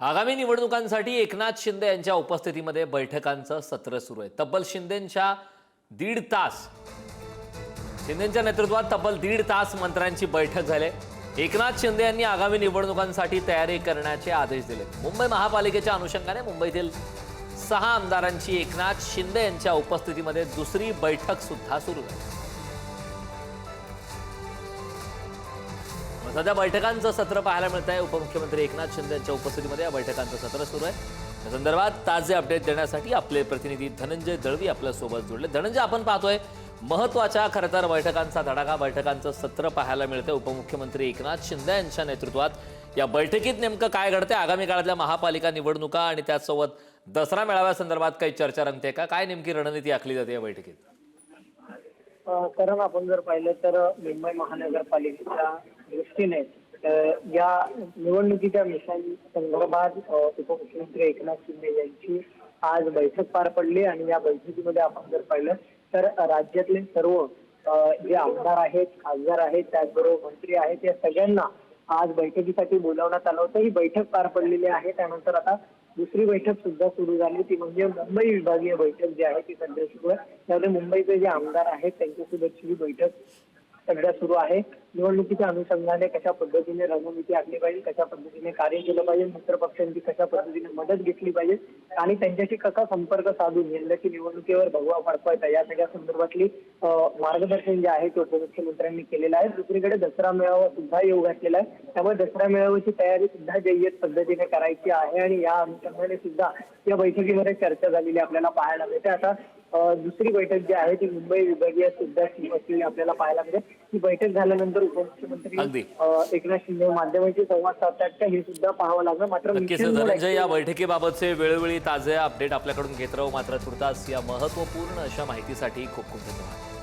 आगामी निवडणुकांसाठी एकनाथ शिंदे यांच्या उपस्थितीमध्ये बैठकांचं सत्र सुरू आहे. तब्बल शिंदेंच्या दीड तास शिंदेच्या नेतृत्वात तब्बल दीड तास मंत्र्यांची बैठक झाली एकनाथ शिंदे यांनी आगामी निवडणुकांसाठी तयारी करण्याचे आदेश दिले मुंबई महापालिकेच्या अनुषंगाने मुंबईतील सहा आमदारांची एकनाथ शिंदे यांच्या उपस्थितीमध्ये दुसरी बैठक सुद्धा सुरू आहे. सध्या बैठकांचं सत्र पाहायला मिळत आहे उपमुख्यमंत्री एकनाथ शिंदे यांच्या उपस्थितीमध्ये या बैठकांचं सत्र सुरू आहे. या संदर्भात ताजे अपडेट देण्यासाठी आपले प्रतिनिधी धनंजय दळवी आपल्यासोबत जोडले. धनंजय आपण पाहतोय महत्त्वाच्या खरं तर बैठकांचा धडाका बैठकांचं सत्र पाहायला मिळतंय. उपमुख्यमंत्री एकनाथ शिंदे यांच्या नेतृत्वात या बैठकीत नेमकं काय घडतंय? आगामी काळातल्या महापालिका निवडणुका आणि त्याचसोबत दसरा मेळाव्यासंदर्भात काही चर्चा रंगते का? काय नेमकी रणनीती आखली जाते या बैठकीत? कारण आपण जर पाहिलं तर मुंबई महानगरपालिकेच्या दृष्टीने या निवडणुकीच्या मिशन संदर्भात उपमुख्यमंत्री एकनाथ शिंदे यांची आज बैठक पार पडली आणि या बैठकीमध्ये आपण जर पाहिलं तर राज्यातले सर्व जे आमदार आहेत खासदार आहेत त्याचबरोबर मंत्री आहेत या सगळ्यांना आज बैठकीसाठी बोलावण्यात आलं होतं. ही बैठक पार पडलेली आहे. त्यानंतर आता दुसरी बैठक सुद्धा सुरू झाली. ती म्हणजे मुंबई विभागीय बैठक जी आहे ती सध्या सुरू आहे. त्यामध्ये मुंबईचे जे आमदार आहेत त्यांच्यासोबतची ही बैठक सध्या सुरू आहे. निवडणुकीच्या अनुषंगाने कशा पद्धतीने रणनीती आखली पाहिजे कशा पद्धतीने कार्य केलं पाहिजे मित्र पक्षांची कशा पद्धतीने मदत घेतली पाहिजे आणि त्यांच्याशी कसा संपर्क साधून यंदाची निवडणुकीवर भगवा फडकवायचा या सगळ्या संदर्भातली मार्गदर्शन जे आहे ते उपमुख्यमंत्र्यांनी केलेलं आहे. दुसरीकडे दसरा मेळावा सुद्धा येऊ घातलेला आहे. त्यामुळे दसरा मेळाव्याची तयारी सुद्धा जय्यत पद्धतीने करायची आहे आणि या अनुषंगाने सुद्धा या बैठकीमध्ये चर्चा झालेली आपल्याला पाहायला मिळते. आता दुसरी बैठक जी आहे ती मुंबई विभागीय सुद्धा असलेली आपल्याला पाहायला मिळते ही बैठक झाल्यानंतर उपमुख्यमंत्री एकनाथ शिंदे माध्यमांशी संवाद साधतात. का हे सुद्धा पाहावं लागलं. मात्र या बैठकीबाबतचे वेळोवेळी ताजे अपडेट आपल्याकडून घेत राहू. मात्र तुर्तास या महत्त्वपूर्ण अशा माहितीसाठी खूप खूप धन्यवाद.